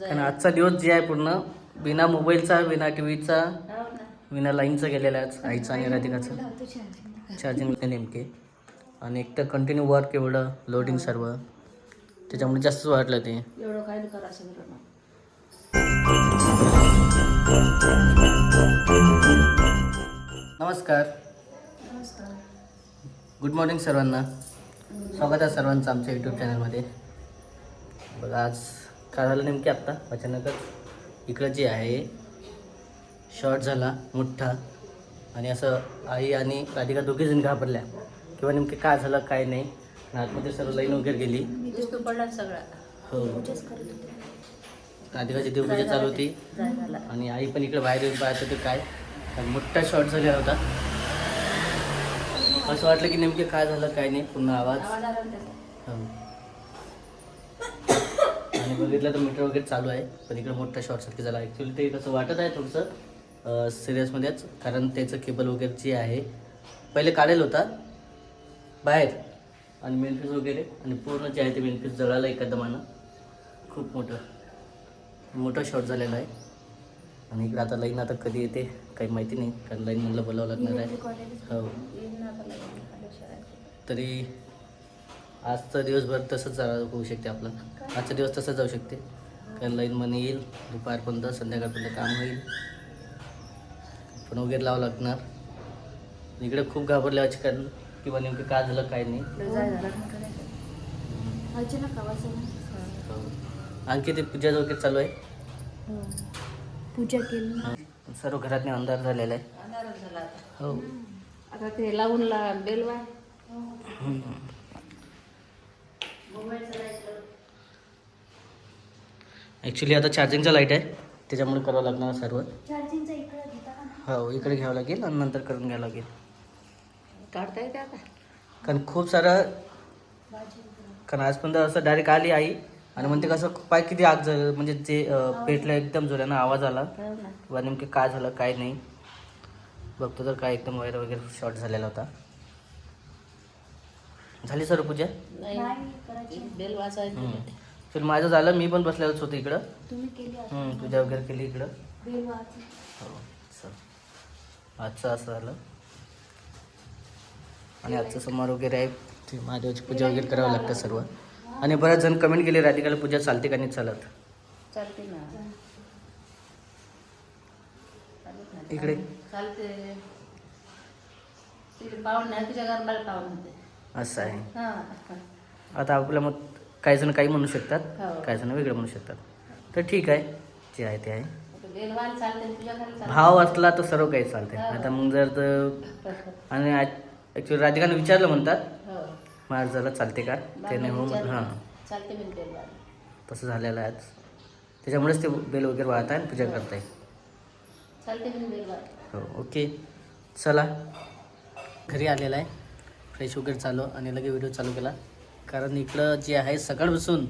कारण आजचा दिवस जे आहे पूर्ण बिना मोबाईलचा बिना टी व्हीचा विना लाईनचा गेलेला आहे आज आईचा आणि राधिकाचं. चार्जिंग नेमके. आणि एक तर कंटिन्यू वर्क एवढं लोडिंग सर्व. त्याच्यामुळे जास्तच वाटलं ते. एवढं काय करा सगळं नमस्कार. गुड मॉर्निंग सर्वांना. स्वागत आहे सर्वांचं आमच्या यूट्यूब चॅनलमध्ये बघा आज काय झालं नेमके आत्ता? अचानकच इकडं जे आहे शॉर्ट झाला मोठा. आणि असं आई आणि राधिका दोघीजण घाबरल्या. किंवा नेमके काय झालं काय नाही. आतमध्ये सर्व लाईन वगैरे गेली. दिसतो पडला सगळा. हो. राधिकाची देवपूजा चालू होती. आणि आई पण इकडे बाहेर येऊन पाहत होते काय. मोठा शॉट झालेला होता. असं वाटलं की नेमके काय झालं काय नाही. पूर्ण आवाज आवाज आला ना त्याचा हो. आणि बघितलं तर मीटर वगैरे चालू आहे पण इकडे मोठा शॉर्ट सर्किट झाला. ॲक्च्युली ते कसं वाटत आहे थोडंसं सिरियसमध्येच कारण त्याचं केबल वगैरे जे आहे पहिले काढेल होता बाहेर आणि मेन पीस वगैरे आणि पूर्ण जे आहे ते मेन पीस जळालं एका दमानं खूप मोठं मोठा शॉर्ट झालेला आहे. आणि इकडे आता लाईन आता कधी येते काही माहिती नाही कारण लाईन म्हणलं बोलावं लागणार आहे. हो. तरी आजचा दिवसभर तसंच होऊ शकते आपलं. आजचा दिवस तसंच जाऊ शकते. कारण लाईन मन येईल दुपारपर्यंत संध्याकाळपर्यंत काम होईल. पण वगैरे लावावं लागणार. इकडे खूप घाबरल्याची कारण किंवा नेमकं काय झालं काय नाही. हो. आणखी ते पूजा वगैरे चालू आहे? पूजा केली. सर्व घरातने अंधार झालेला आहे. हो. आता ते लावून ला बेलवा ॲक्च्युली आता चार्जिंगचा लाइट आहे. त्याच्यामुळे करावं लागणार सर्व. चार्जिंगचा इकडे घेता का? हो इकडे घ्यावं लागेल आणि नंतर करून घ्यावं लागेल. काढता येते आता. कारण खूप सारं कारण आजपर्यंत असं डायरेक्ट आली आई. आणि म्हणते कसं पाय किती आग झालं. म्हणजे जे पेटलं एकदम जोरानं आवाज आला. हो किंवा नेमके काय झालं काय नाही. बघतो तर काय एकदम वायर वगैरे शॉर्ट झालेला होता. झाली सर पूजा? बेल वाचायची. चल माझं झालं मी पण बसलेलोच होतो इकडं. पूजा वगैरे केली इकडं. हो चल. आजचं असं झालं. आणि आजचं समारोह वगैरे आहे. ते महादेवाची पूजा वगैरे करावं लागतं सर्व. आणि बरेच जण कमेंट केले राधिकाला पूजा चालते का नाही चालत. ना. इकडे. चालते. तिकडे पाहून नाही तुझ्या गरबाला पाहून होते असं आहे. हा आता आपल्या मग काही जण काही म्हणू शकतात हो. काही जण वेगळं म्हणू शकतात. तर ठीक आहे जे आहे ते आहे. भाव असला तर सर्व काही चालते आता मग जर तर आणि ॲक्च्युली राधिकाने विचारलं म्हणतात हो. झालं चालते का? ते नाही हो हां. तसं झालेलं आहे आज. त्याच्यामुळेच ते बेल वगैरे वाहत आहे पूजा करताय हो ओके. चला. घरी आलेला आहे. फ्रेश वगैरे चालू आणि लगे व्हिडिओ चालू केला. कारण इकडं जे आहे सकाळपासून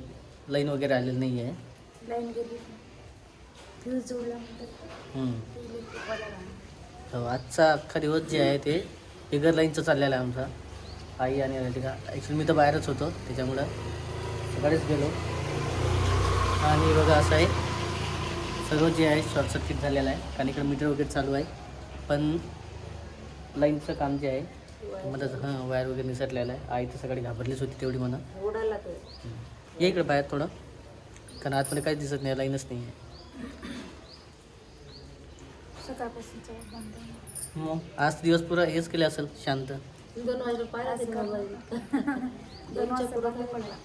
लाईन वगैरे आलेली नाही आहे. हो आजचा अख्खा दिवस जे आहे ते बिगर लाईनचं चाललेला आहे आमचा. आई आणि राधिका. ॲक्च्युली मी तर बाहेरच होतो त्याच्यामुळं सकाळीच गेलो. आणि बघा असं आहे सर्व जे आहे शॉर्ट सर्किट झालेलं आहे. कारण इकडे मीटर वगैरे चालू आहे. पण लाईनचं काम जे आहे मदत हां वायर वगैरे निसटलेलं आहे. आई तर सकाळी घाबरलीच होती तेवढी म्हणा. उडाला तो ये इकडे बाहेर थोडं. कारण आतमध्ये काहीच दिसत नाही लाईनच नाही आहे. सकाळपासूनचा बंद आहे. मग? आज दिवस पुरा हेच केले असेल शांत. दोन वाजता पाहिला ते मोबाईल. दोन वाजता बंद पडला.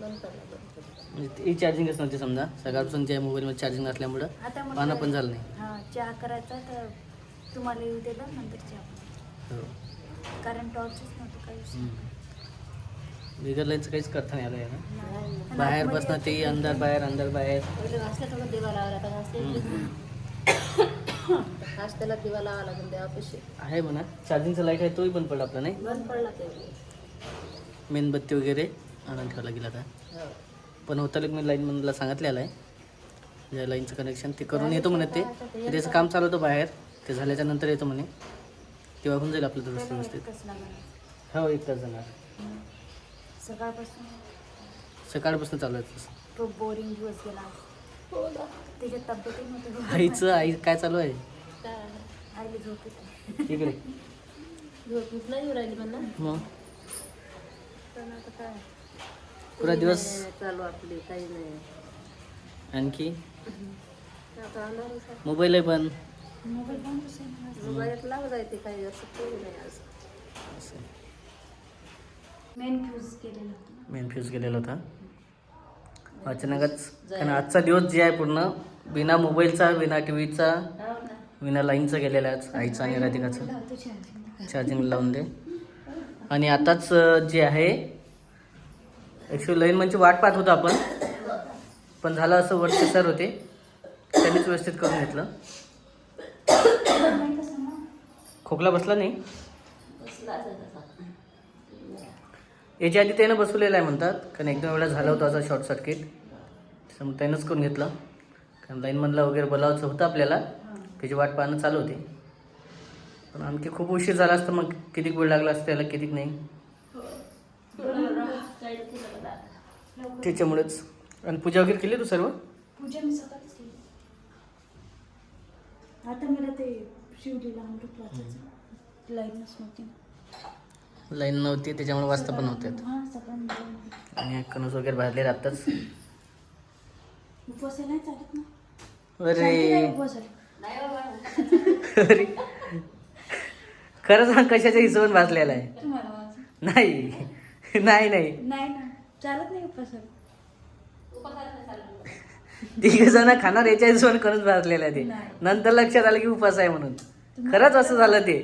बंद पडला बंद पडला. म्हणजे ती चार्जिंगच नव्हती समजा. सकाळपासून जे मोबाईलमध्ये चार्जिंग नसल्यामुळं. आता पानं पण झालं नाही. हा चहा करायचा तर तुम्हाला येऊ दिलं नंतर चहा कारण टॉर्चच नव्हतं काही. हम्म. बिगर लाईनचं काहीच करता नाही आलं आहे ना. बाहेर बसणं ते अंदर बाहेर अंदर बाहेर. थोडं दिवा लावा. घास त्याला दिवा लावा लागेल देवापाशी आहे म्हणा. चार्जिंगचा लाइट आहे तोही पण पडला आपला नाही? बंद पडला ते. मेणबत्ती वगैरे. आणून ठेवला गेला आता. हो. पण होतं मी लाईन म्हणला सांगितलेलं आहे. ज्या लाईनचं कनेक्शन ते करून येतो म्हणे ते. त्याचं काम चालू होतं बाहेर. ते झाल्याच्यानंतर येतो म्हणे. तेव्हा होऊन जाईल आपलं दुरुस्त व्यवस्थित. लागणार. हो एक तास जाणार सकाळपासून? सकाळपासून चालू आहे तसं. तो बोरिंग दिवस गेला. हो ना. त्याच्या तब्येतही नव्हती. आईचं आई काय चालू आहे? काय? आईला झोप येते. इकडे. झोप नाही येऊ राहिली म्हणा. मग? पण आता काय? पुरा दिवस? नाही, चालू आपली काही नाही. आणखी? आता आहे. मोबाईल आहे पण. मोबाईल बंद असेल ना. मोबाईलात लावत आहे ते काही असं काही नाही आज. मेन फ्यूज केलेलं होतं. मेन फ्यूज गेलेला होता. अचानकच कारण आजचा दिवस जे आहे पूर्ण बिना मोबाईलचा बिना टी व्हीचा हो ना. विना लाईनचा गेलेला आहे आज आईचा आणि राधिकाचा. लावतो. चार्जिंग लावून दे. आणि आताच अं, जे आहे ॲक्च्युली लाईन म्हणजे वाट पाहत होतो आपण. पण झालं असं वरचे सर होते. त्यांनीच व्यवस्थित करून घेतलं? खोकला बसला नाही. याच्या आधी त्यानं बसवलेलं आहे म्हणतात कारण एकदम वेळा झाला होता असं शॉर्ट सर्किट. त्याच्यामुळे त्यानंच करून घेतलं? कारण लाईनमधला वगैरे बोलावचं होतं आपल्याला त्याची वाट पाहणं चालू होती. पण आणखी खूप उशीर झाला असतं मग किती वेळ लागला असतं त्याला किती नाही? त्याच्यामुळेच. आणि पूजा वगैरे केली तू सर्व? पूजा मी सकाळीच केली आता मला ते शिवलीला अमृत वाचायचं लाईनच नव्हती लाईन नव्हती त्याच्यामुळे वाचता पण नव्हते हां सकाळी. आणि कणूस वगैरे भाजले उपवासाला नाही चालत ना? अरे. अरे. खरं सांग कशाच्या हिशोबाने भाजलेला आहे? तुम्हाला वाचा नाही. नाही नाही. नाही ना. चालत नाही उपवासाला. तिघ जण खाणार याच्या हिशोबाने खरंच भाजलेलं आहे ते. नंतर लक्षात आलं की उपास आहे म्हणून. खरंच असं झालं ते.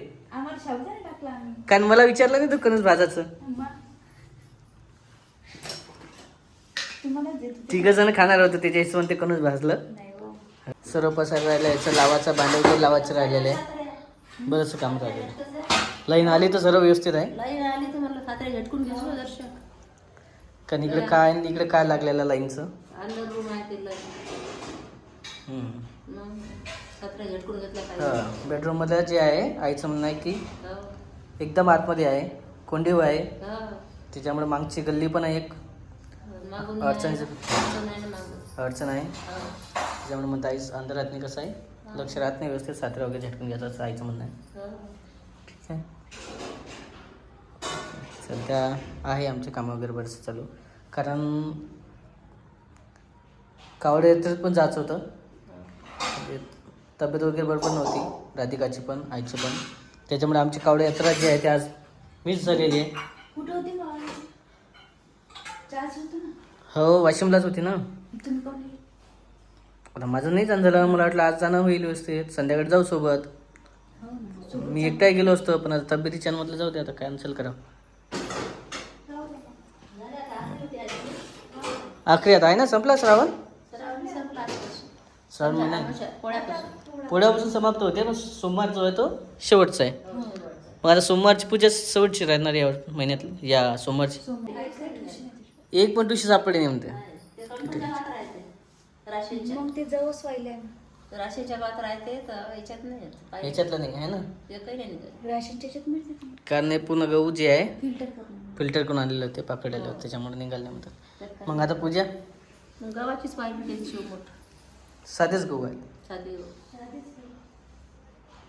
कारण मला विचारलं नाही तू कणस भाजायचं तिघ जण खाणार होतं त्याच्या हिशोबाने ते कणस भाजलं. हो. सर्व पसार राहिलं याचं लावाचा भांडे वगैरे लावायचं राहिलेलं आहे. बरंचसं काम राहिलेलं आहे. लाईन आली तर सर्व व्यवस्थित आहे. लाईन आली तर म्हणलं खात्री झटकून घेऊ दर्शक. कारण इकडे काय आणि इकडे काय लागलेलं लाईनचं? अंडर रूम आहे ते लाईन हम्म. मग खात्री झटकून घेतला हा पाहिजे बेडरूममध्ये जे आहे आईचं म्हणणं आहे की हो. एकदम आतमध्ये आहे कोंडीव आहे. हो. त्याच्यामुळे मागची गल्ली पण आहे एक. मागून अडचण नाही ना मागून. अडचण आहे. हो. त्याच्यामुळे म्हणता आईस अंधारात नाही कसं आहे? लक्ष राहत नाही व्यवस्थित सातऱ्या वगैरे झटकून घ्यायचं असं आईचं म्हणणं आहे. हो. ठीक आहे. सध्या आहे आमचे कामं वगैरे बरंचसं चालू. कारण कावडे यात्रेत पण जायचं होतं. म्हणजे तब्येत वगैरे बरोबर नव्हती. राधिकाची पण आईची पण. त्याच्यामुळे आमची कावडे यात्रा जी आहे ती आज मिस झालेली आहे. कुठं होती हो वाशिमलाच होती ना? आता माझं नाही जाणं झालं. मला वाटलं आज जाणं होईल व्यवस्थित. संध्याकाळी जाऊ सोबत. हो मी एकटाही गेलो असतो पण आता तब्येतीच्या म्हटलं जाऊ दे आता. कॅन्सल करा. आखरी आता आहे ना? संपला श्रावण. श्रावण महिना अमावस्या, पोळ्यापासून. पुढ्यापासून समाप्त होते पण सोमवार जो आहे तो शेवटचा आहे. मग आता सोमवारची पूजा शेवटची राहणार या महिन्यातली या सोमवारची? एक पण तुझी सापडली नाही म्हणते. राशींच्या. राहते तर याच्यात नाही. याच्यातलं नाही आहे ना? कारण हे पूर्ण गहू जे आहे फिल्टर करून. आणलेलं होते पाकडलेलं होते त्याच्यामुळे निघाले म्हणतात? मग आता पूजा? मग गावाचीच पाहिजे साधेच गहू साधी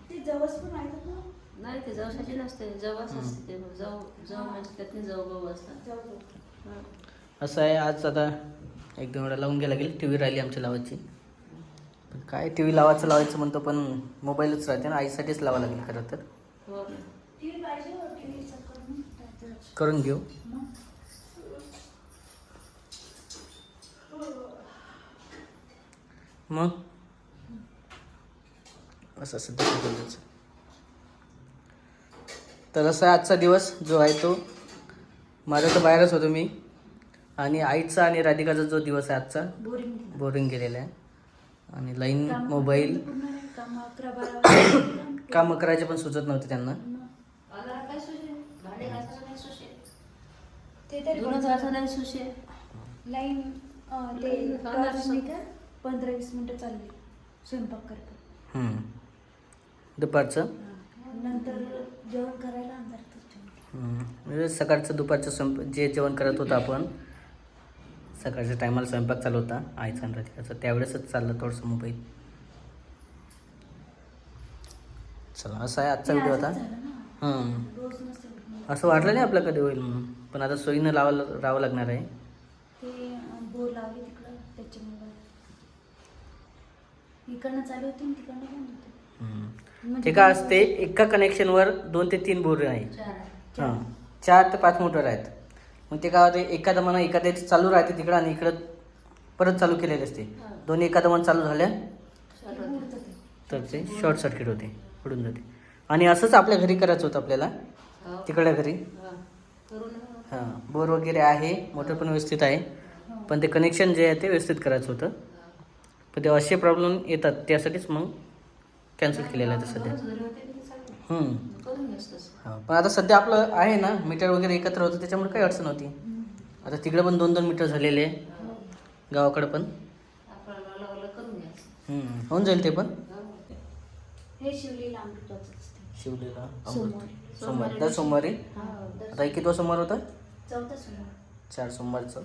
ते पण आहेत ना? नाही ते जवसाची नसते. जवस असते ते. जव जव म्हणजे त्यातले जव गहू असतात. जवळ हं. असं आहे आज आता एक दोन वेळा लावून घ्यायला लागेल. टी व्ही राहिली आमची लावायची. पण काय टी व्ही लावायचं लावायचं म्हणतो पण मोबाईलच राहते ना. आईसाठीच लावावं लागेल खरं तर. हो ना. पाहिजे हो, करून घेऊ. मग? असं बोलायचं? तर असा आजचा दिवस जो आहे तो. माझा तर बाहेरच होतो मी. आणि आईचा आणि राधिकाचा जो दिवस आहे आजचा बोरिंग बोरिंग गेलेला आहे. आणि लाईन मोबाईल काम करायचे पण सुचत नव्हते त्यांना. ते तरी लाईन पंधरा वीस मिनिटं चालली. स्वयंपाक करतो. हम्म. दुपारचं? नंतर जेवण करायला अंधारातच हम्म. म्हणजे सकाळचं दुपारचं संप जे जेवण करत होतं आपण सकाळच्या टायमाला स्वयंपाक चालू होता आईचा आणि राधिकाचा. त्यावेळेसच चाललं थोडंसं मोबाईल. चला असा आहे आजचा व्हिडिओ आता. रोज. असं वाटलं नाही आपलं कधी होईल म्हणून. पण आता सोयीनं लावावं राहावं लागणार आहे. ते अं, बोर लावले तिकडं त्याच्यामुळं इकडनं चालू होते आणि तिकडनं बंद होते. हम्म. म्हणजे ते काय असते. एका कनेक्शनवर दोन ते तीन बोर आहे चार हां. चार ते पाच मोटर आहेत. मग ते काय होते एखादं म्हणा एखाद्या चालू राहते तिकडं आणि इकडं परत चालू केलेले असते. दोन्ही एखादं मन चालू झाल्या उडतं ते. तर ते शॉर्ट सर्किट होते उडून जाते. आणि असंच आपल्या घरी करायचं होतं आपल्याला हो. तिकडल्या घरी. हा. करू ना. हां. बोर वगैरे आहे मोटर पण व्यवस्थित आहे. पण ते कनेक्शन जे आहे ते व्यवस्थित करायचं होतं. पण ते असे प्रॉब्लेम येतात त्यासाठीच मग कॅन्सल केलेलं आहे सध्या. हा, पण आता सध्या आपलं आहे ना मीटर वगैरे एकत्र होतं त्याच्यामुळे काही अडचण होती आता तिकडे पण दोन दोन मीटर झालेले आहे. गावाकडे पण. होऊन जाईल ते पण. शिवलेलं सोमवारी. सोमवार. दर सोमवारी? हा दर- आता हे किती सोमवार होता? चार सोमवारचं.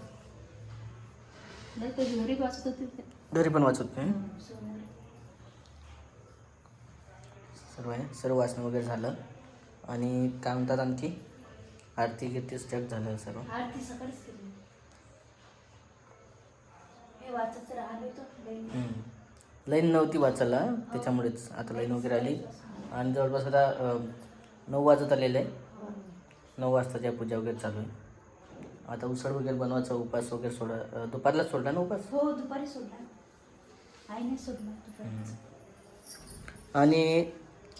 घरी पण वाचत नाही? सर्व आहे सर्व वाचन वगैरे झालं. आणि काय म्हणतात आणखी? आरती गिरती स्टार्ट झालं सर्व. आरती सकाळीच केली. लाईन नव्हती वाचायला त्याच्यामुळेच आता लाईन वगैरे आली. आणि जवळपास आता नऊ वाजत आलेलं आहे. नऊ वाजताच्या पूजा वगैरे चालू आहे. आता उसळ वगैरे बनवायचा उपास वगैरे सोडा दुपारलाच सोडला ना उपास? हो दुपारी सोडला. आणि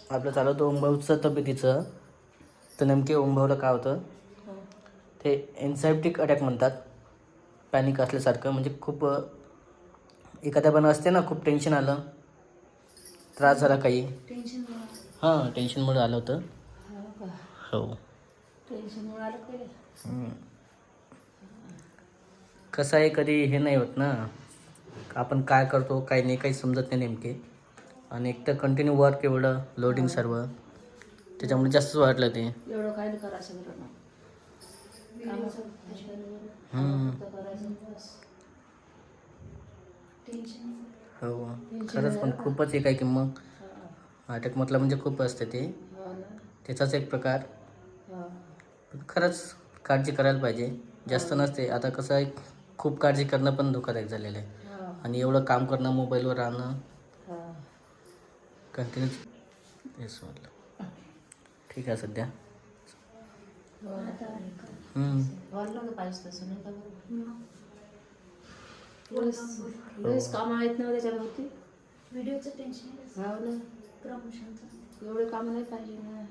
आपलं चालू होतं ओमभाऊचं तब्येतीचं. तर नेमके ओमभाऊला काय होतं? हो. ते एन्झायटिक अटॅक म्हणतात. पॅनिक असल्यासारखं. म्हणजे खूप एखाद्या पण असते ना खूप टेन्शन आलं. त्रास झाला काही. हां टेन्शनमुळे आलं होतं. हो हो. कसं आहे कधी हे नाही होत ना. आपण काय करतो काय नाही काही समजत नाही नेमके. आणि एक तर कंटिन्यू वर्क एवढं लोडिंग सर्व. त्याच्यामुळे जास्तच वाटलं ते. एवढं काय नाही करायचं बरं ना हम्म. करायचं बस. टेन्शन हो. खरंच पण खूपच एक आहे की मग अटॅक म्हटलं म्हणजे खूप असते ते. हो ना. त्याचाच एक प्रकार. हो. पण खरंच काळजी करायला पाहिजे. जास्त नसते. आता कसं आहे खूप काळजी करणं पण धोकादायक झालेलं आहे. हो आणि एवढं काम करणं मोबाईलवर राहणं. कंटिन्यू तेच म्हटलं ठीक आहे सध्या. हो व्हिडिओचं कामं आहेत ना त्याच्याभोवती टेन्शन हो ना. प्रमोशनचं एवढे कामं नाही पाहिजे ना.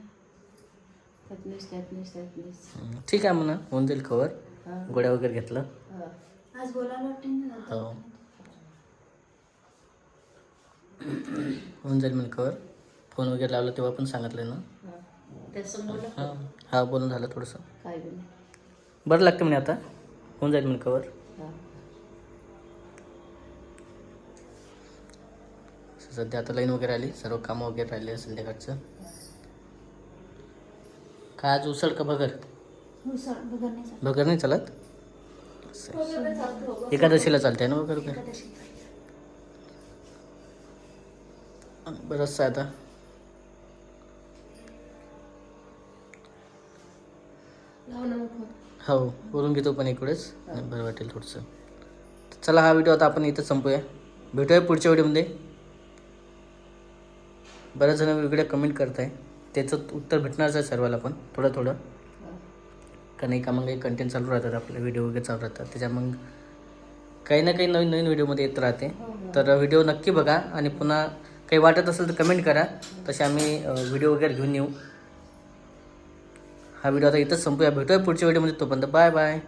ठीक आहे म्हणा. होऊन जाईल कवर हा. गोळ्या वगैरे घेतलं. आज बोलायला हो. झालं होऊन जाईल म्हणे कवर फोन वगैरे लावला तेव्हा पण सांगितलं ना. हा. त्याचं हां हा बोलून झालं थोडंसं. काय बरं लागतं म्हणे आता. होऊन जाईल म्हणे कवर हा. सध्या आता लाईन वगैरे आली सर्व कामं वगैरे राहिले संध्याकाळचं. काय आज उसळ का भगर? बघा नाही चालत. भगर नाही चालत. एकादशीला चालते ना वगैरे काय एकादशी बरंचसं आता. हो बोलून घेतो पण इकडेच. बरं वाटेल थोडंसं. चला हा व्हिडिओ आता आपण इथं संपूया. भेटूया पुढच्या व्हिडिओमध्ये. बऱ्याच जण वेगवेगळ्या कमेंट करत आहे त्याचं उत्तर भेटणारच आहे सर्वाला पण थोडं थोडं. हा. कारण एका मग काही कंटेंट चालू राहतात आपले व्हिडिओ वगैरे चालू राहतात. त्याच्या मग काही ना काही नवीन नवीन व्हिडिओमध्ये येत राहते. तर व्हिडिओ नक्की बघा आणि पुन्हा काही वाटत असेल तर कमेंट करा. तसे आम्ही व्हिडिओ वगैरे घेऊन येऊ. हा व्हिडिओ आता इथंच संपूया. भेटूया पुढच्या व्हिडिओमध्ये तोपर्यंत बाय बाय